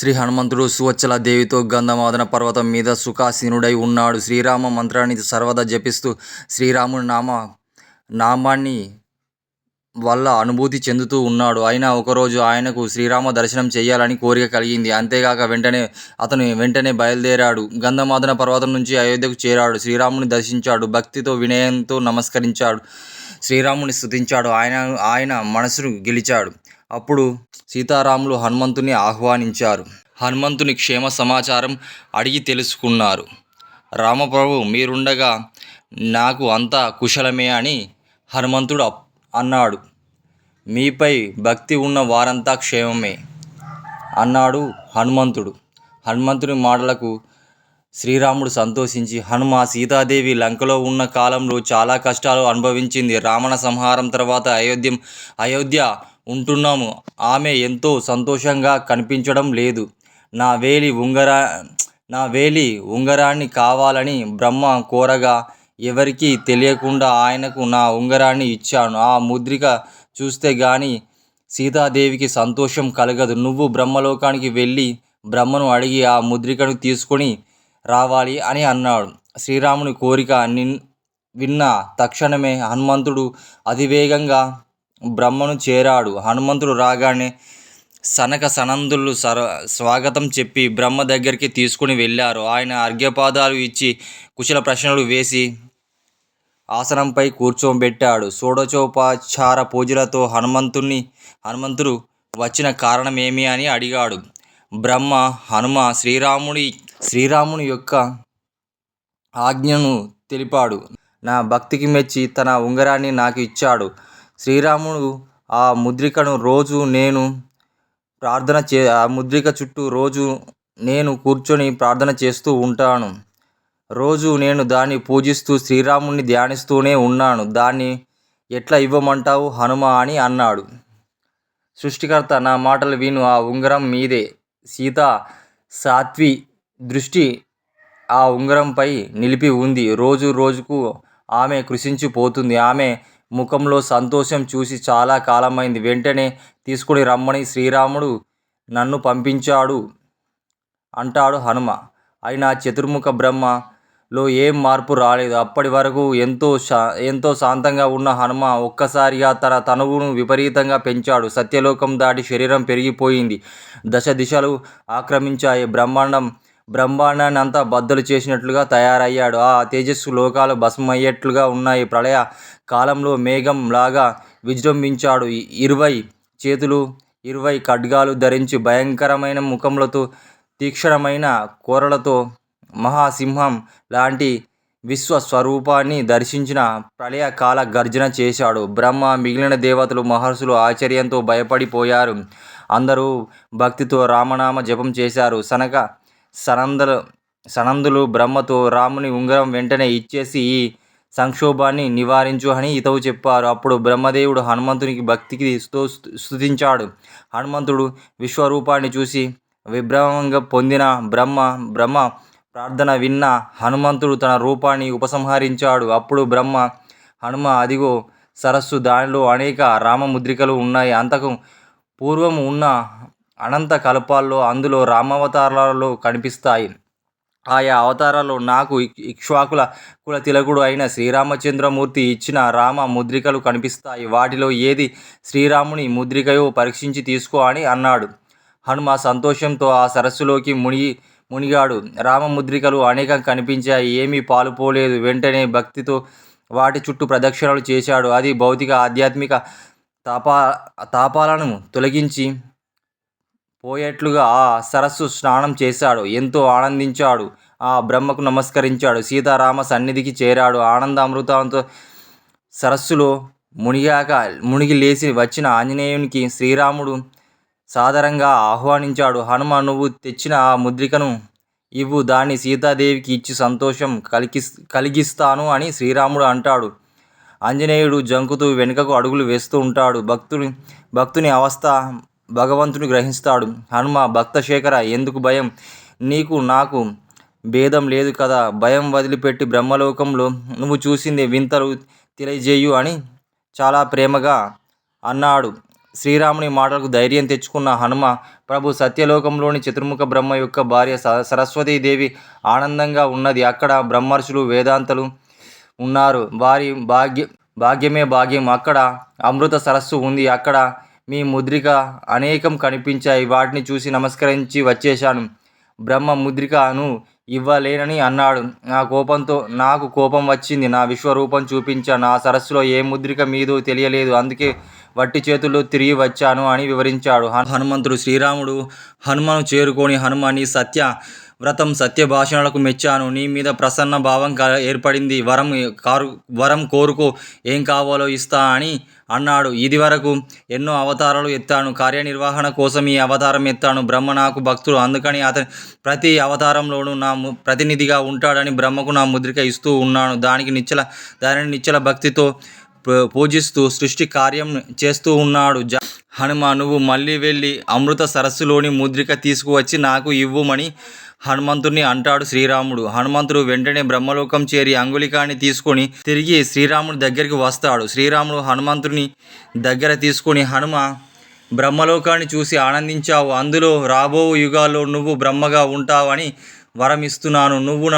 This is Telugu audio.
శ్రీ హనుమంతుడు సువచ్చల దేవితో గంధమాదన పర్వతం మీద సుఖాసీనుడై ఉన్నాడు. శ్రీరామ మంత్రాన్ని సర్వదా జపిస్తూ శ్రీరాముని నామ నామాన్ని వల్ల అనుభూతి చెందుతూ ఉన్నాడు. అయినా ఒకరోజు ఆయనకు శ్రీరామ దర్శనం చేయాలని కోరిక కలిగింది. అంతేగాక వెంటనే అతను వెంటనే బయలుదేరాడు. గంధమాదన పర్వతం నుంచి అయోధ్యకు చేరాడు. శ్రీరాముని దర్శించాడు. భక్తితో వినయంతో నమస్కరించాడు. శ్రీరాముని స్థుతించాడు ఆయన ఆయన మనసును గెలిచాడు. అప్పుడు సీతారాములు హనుమంతుని ఆహ్వానించారు. హనుమంతుని క్షేమ సమాచారం అడిగి తెలుసుకున్నారు. రామప్రభు మీరుండగా నాకు అంతా కుశలమే అని హనుమంతుడు అన్నాడు. మీపై భక్తి ఉన్న వారంతా క్షేమమే అన్నాడు హనుమంతుడు. హనుమంతుని మాటలకు శ్రీరాముడు సంతోషించి హనుమ సీతాదేవి లంకలో ఉన్న కాలంలో చాలా కష్టాలు అనుభవించింది. రావణ సంహారం తర్వాత అయోధ్య అయోధ్య ఉంటున్నాము. ఆమె ఎంతో సంతోషంగా కనిపించడం లేదు. నా వేలి ఉంగరా నా వేలి ఉంగరాన్ని కావాలని బ్రహ్మ కోరగా ఎవరికీ తెలియకుండా ఆయనకు నా ఉంగరాన్ని ఇచ్చాను. ఆ ముద్రిక చూస్తే గాని సీతాదేవికి సంతోషం కలగదు. నువ్వు బ్రహ్మలోకానికి వెళ్ళి బ్రహ్మను అడిగి ఆ ముద్రికను తీసుకొని రావాలి అని అన్నాడు. శ్రీరాముని కోరిక నిన్ విన్న తక్షణమే హనుమంతుడు అతివేగంగా బ్రహ్మను చేరాడు. హనుమంతుడు రాగానే సనక సనందులు స్వాగతం చెప్పి బ్రహ్మ దగ్గరికి తీసుకుని వెళ్ళారు. ఆయన అర్ఘ్యపాదాలు ఇచ్చి కుశల ప్రశ్నలు వేసి ఆసనంపై కూర్చోబెట్టాడు. షోడచోపచార పూజలతో హనుమంతుణ్ణి హనుమంతుడు వచ్చిన కారణం ఏమి అని అడిగాడు. బ్రహ్మ హనుమ శ్రీరాముడి శ్రీరాముని యొక్క ఆజ్ఞను తెలిపాడు. నా భక్తికి మెచ్చి తన ఉంగరాన్ని నాకు ఇచ్చాడు. శ్రీరాముడు ఆ ముద్రికను రోజు నేను ప్రార్థన చే ఆ ముద్రిక చుట్టూ రోజు నేను కూర్చొని ప్రార్థన చేస్తూ ఉంటాను. రోజు నేను దాన్ని పూజిస్తూ శ్రీరాముణ్ణి ధ్యానిస్తూనే ఉన్నాను. దాన్ని ఎట్లా ఇవ్వమంటావు హనుమ అని అన్నాడు. సృష్టికర్త నా మాటలు విను. ఆ ఉంగరం మీదే. సీత సాత్వి దృష్టి ఆ ఉంగరంపై నిలిపి ఉంది. రోజు రోజుకు ఆమె కృశించి పోతుంది. ఆమె ముఖంలో సంతోషం చూసి చాలా కాలమైంది. వెంటనే తీసుకుని రమ్మని శ్రీరాముడు నన్ను పంపించాడు అంటాడు హనుమ. అయినా చతుర్ముఖ బ్రహ్మలో ఏం మార్పు రాలేదు. అప్పటి వరకు ఎంతో ఎంతో శాంతంగా ఉన్న హనుమ ఒక్కసారిగా తన తనువును విపరీతంగా పెంచాడు. సత్యలోకం దాటి శరీరం పెరిగిపోయింది. దశ దిశలు ఆక్రమించాయి. బ్రహ్మాండం బ్రహ్మాండాన్ని అంతా బద్దలు చేసినట్లుగా తయారయ్యాడు. ఆ తేజస్సు లోకాలు భస్మయ్యేట్లుగా ఉన్నాయి. ప్రళయ కాలంలో మేఘం లాగా విజృంభించాడు. ఇరువై చేతులు ఇరువై ఖడ్గాలు ధరించి భయంకరమైన ముఖములతో తీక్షణమైన కూరలతో మహాసింహం లాంటి విశ్వస్వరూపాన్ని దర్శించిన ప్రళయ కాల గర్జన చేశాడు. బ్రహ్మ మిగిలిన దేవతలు మహర్షులు ఆశ్చర్యంతో భయపడిపోయారు అందరూ భక్తితో రామనామ జపం చేశారు. సనక సనందలు సనందులు బ్రహ్మతో రాముని ఉంగరం వెంటనే ఇచ్చేసి ఈ సంక్షోభాన్ని నివారించు అని హితవు చెప్పారు. అప్పుడు బ్రహ్మదేవుడు హనుమంతునికి భక్తికి స్తుతించాడు. హనుమంతుడు విశ్వరూపాన్ని చూసి విభ్రమంగా పొందిన బ్రహ్మ బ్రహ్మ ప్రార్థన విన్న హనుమంతుడు తన రూపాన్ని ఉపసంహరించాడు. అప్పుడు బ్రహ్మ హనుమ అదిగో సరస్సు దానిలో అనేక రామముద్రికలు ఉన్నాయి. అంతకు పూర్వం ఉన్న అనంత కల్పాల్లో అందులో రామావతారాలు కనిపిస్తాయి. ఆయా అవతారాల్లో నాకు ఇక్ష్వాకుల కుల తిలకుడు అయిన శ్రీరామచంద్రమూర్తి ఇచ్చిన రామ ముద్రికలు కనిపిస్తాయి. వాటిలో ఏది శ్రీరాముని ముద్రికయో పరీక్షించి తీసుకో అని అన్నాడు. హనుమ సంతోషంతో ఆ సరస్సులోకి మునిగి మునిగాడు. రామముద్రికలు అనేకం కనిపించాయి. ఏమీ పాలుపోలేదు. వెంటనే భక్తితో వాటి చుట్టూ ప్రదక్షిణలు చేశాడు. అది భౌతిక ఆధ్యాత్మిక తాపా తాపాలను తొలగించి పోయేట్లుగా ఆ సరస్సు స్నానం చేశాడు. ఎంతో ఆనందించాడు. ఆ బ్రహ్మకు నమస్కరించాడు. సీతారామ సన్నిధికి చేరాడు. ఆనంద అమృతంతో సరస్సులో మునిగాక మునిగి లేచి వచ్చిన ఆంజనేయునికి శ్రీరాముడు సాదరంగా ఆహ్వానించాడు. హనుమ నువ్వు తెచ్చిన ఆ ముద్రికను ఇవ్వు. దాన్ని సీతాదేవికి ఇచ్చి సంతోషం కలిగిస్తాను అని శ్రీరాముడు అంటాడు. ఆంజనేయుడు జంకుతూ వెనుకకు అడుగులు వేస్తూ ఉంటాడు. భక్తుని భక్తుని అవస్థ భగవంతుని గ్రహిస్తాడు. హనుమ భక్తశేఖర ఎందుకు భయం? నీకు నాకు భేదం లేదు కదా. భయం వదిలిపెట్టి బ్రహ్మలోకంలో నువ్వు చూసింది వింతలు తెలియజేయు అని చాలా ప్రేమగా అన్నాడు. శ్రీరాముని మాటలకు ధైర్యం తెచ్చుకున్న హనుమ ప్రభు సత్యలోకంలోని చతుర్ముఖ బ్రహ్మ యొక్క భార్య స- సరస్వతీదేవి ఆనందంగా ఉన్నది అక్కడ బ్రహ్మర్షులు వేదాంతలు ఉన్నారు వారి భాగ్య భాగ్యమే భాగ్యం అక్కడ అమృత సరస్సు ఉంది అక్కడ మీ ముద్రిక అనేకం కనిపించాయి. వాటిని చూసి నమస్కరించి వచ్చేశాను. బ్రహ్మ ముద్రికను ఇవ్వలేనని అన్నాడు. నా కోపంతో నాకు కోపం వచ్చింది. నా విశ్వరూపం చూపించా నా సరస్సులో ఏ ముద్రిక మీదో తెలియలేదు. అందుకే వట్టి చేతుల్లో తిరిగి వచ్చాను అని వివరించాడు. హనుమంతుడు శ్రీరాముడు హనుమను చేరుకొని హనుమని సత్య వ్రతం సత్య భాషణలకు మెచ్చాను. నీ మీద ప్రసన్న భావం క- ఏర్పడింది. వరం కారు వరం కోరుకో. ఏం కావాలో ఇస్తా అని అన్నాడు. ఇది వరకు ఎన్నో అవతారాలు ఎత్తాను. కార్యనిర్వహణ కోసం ఈ అవతారం ఎత్తాను. బ్రహ్మ నాకు భక్తుడు. అందుకని అతని ప్రతి అవతారంలోనూ నా ము- ప్రతినిధిగా ఉంటాడని బ్రహ్మకు నా ముద్రిక ఇస్తూ ఉన్నాను. దానికి నిచ్చల దానిని నిచ్చల భక్తితో పూ- పూజిస్తూ సృష్టి కార్యం చేస్తూ ఉన్నాడు. జ హనుమ నువ్వు మళ్ళీ వెళ్ళి అమృత సరస్సులోని ముద్రిక తీసుకువచ్చి నాకు ఇవ్వమని హనుమంతుణ్ణి అంటాడు శ్రీరాముడు. హనుమంతుడు వెంటనే బ్రహ్మలోకం చేరి అంగుళికాన్ని తీసుకొని తిరిగి శ్రీరాముడి దగ్గరికి వస్తాడు. శ్రీరాముడు హనుమంతుని దగ్గర తీసుకొని హనుమ బ్రహ్మలోకాన్ని చూసి ఆనందించావు. అందులో రాబో యుగాల్లో నువ్వు బ్రహ్మగా ఉంటావని వరమిస్తున్నాను. నువ్వు